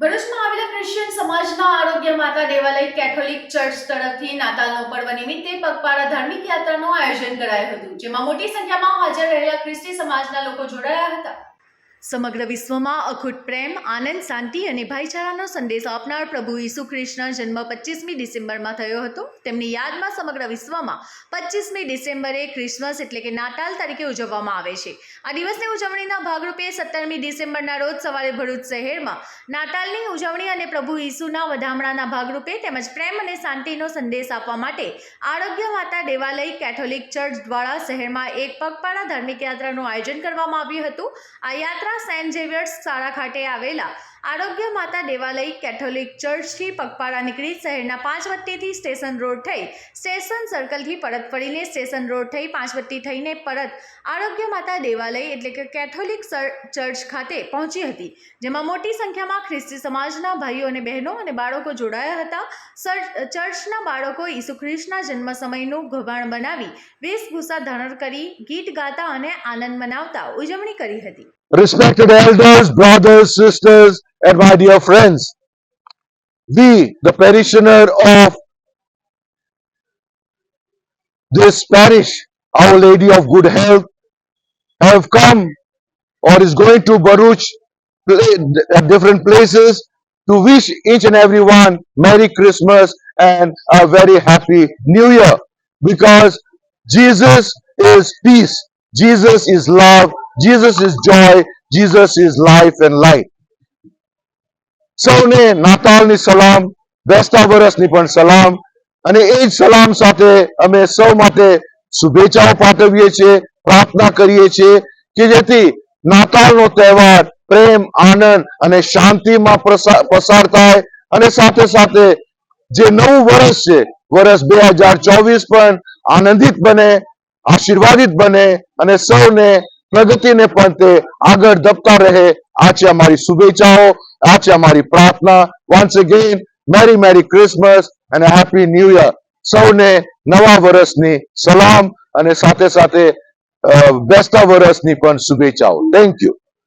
ભરૂચમાં આવેલા ક્રિશ્ચિયન સમાજના આરોગ્ય માતા દેવાલય કેથોલિક ચર્ચ તરફથી નાતાલનો પર્વ નિમિત્તે પગપાળા ધાર્મિક યાત્રાનું આયોજન કરાયું હતું, જેમાં મોટી સંખ્યામાં હાજર રહેલા ખ્રિસ્તી સમાજના લોકો જોડાયા હતા. સમગ્ર વિશ્વમાં અખૂટ પ્રેમ, આનંદ, શાંતિ અને ભાઈચારાનો સંદેશ આપનાર પ્રભુ ઈસુ ખ્રિસ્તના જન્મ પચીસમી ડિસેમ્બરમાં થયો હતો. તેમની યાદમાં સમગ્ર વિશ્વમાં પચીસમી ડિસેમ્બરે ક્રિસમસ એટલે કે નાતાલ તરીકે ઉજવવામાં આવે છે. આ દિવસની ઉજવણીના ભાગરૂપે સત્તરમી ડિસેમ્બરના રોજ સવારે ભરૂચ શહેરમાં નાતાલની ઉજવણી અને પ્રભુ ઈસુના વધામણાના ભાગરૂપે તેમજ પ્રેમ અને શાંતિનો સંદેશ આપવા માટે આરોગ્ય માતા દેવાલય કેથોલિક ચર્ચ દ્વારા શહેરમાં એક પગપાળા ધાર્મિક યાત્રાનું આયોજન કરવામાં આવ્યું હતું. આ યાત્રા સેન્ટ ઝેવિયર્સ શાળા ખાતે આવેલા આરોગ્ય માતા દેવાલય કેથોલિક ચર્ચથી પગપાળા નીકળી શહેરના પાંચવટ્ટીથી સ્ટેશન રોડ થઈ સ્ટેશન સર્કલથી પરત ફરીને સ્ટેશન રોડ થઈ પાંચવટ્ટી થઈને પરત આરોગ્ય માતા દેવાલય એટલે કે કેથોલિક ચર્ચ ખાતે પહોંચી હતી, જેમાં મોટી સંખ્યામાં ખ્રિસ્તી સમાજના ભાઈઓ અને બહેનો અને બાળકો જોડાયા હતા. ચર્ચના બાળકો ઈસુ ખ્રિસ્તના જન્મ સમયનું ગભાણ બનાવી વેશભૂષા ધારણ કરી ગીત ગાતા અને આનંદ મનાવતા ઉજવણી કરી હતી. Respected elders, brothers, sisters, and my dear friends, we, the parishioner of this parish, Our Lady of Good Health, have come or is going to Baruch at different places to wish each and every one Merry Christmas and a very happy New Year. Because Jesus is peace, Jesus is love, Jesus is joy, Jesus is life and light. સૌને નાતાલની સલામ બેસતા વર્ષની પણ સલામ અને એ જ સલામ સાથે અમે સૌ માટે શુભેચ્છાઓ પાઠવીએ છીએ પ્રાર્થના કરીએ છીએ કે જેથી નાતાલનો તહેવાર પ્રેમ આનંદ અને શાંતિમાં પસાર થાય અને સાથે સાથે જે નવું વર્ષ છે વર્ષ બે હજાર ચોવીસ પણ આનંદિત બને આશીર્વાદિત બને અને સૌને પ્રગતિને પણ તે આગળ ધપતા રહે. આ છે અમારી શુભેચ્છાઓ આ છે અમારી પ્રાર્થના. Once again merry merry Christmas અને હેપી ન્યુ યર સૌને નવા વર્ષની સલામ અને સાથે સાથે બેસતા વર્ષની પણ શુભેચ્છાઓ. Thank you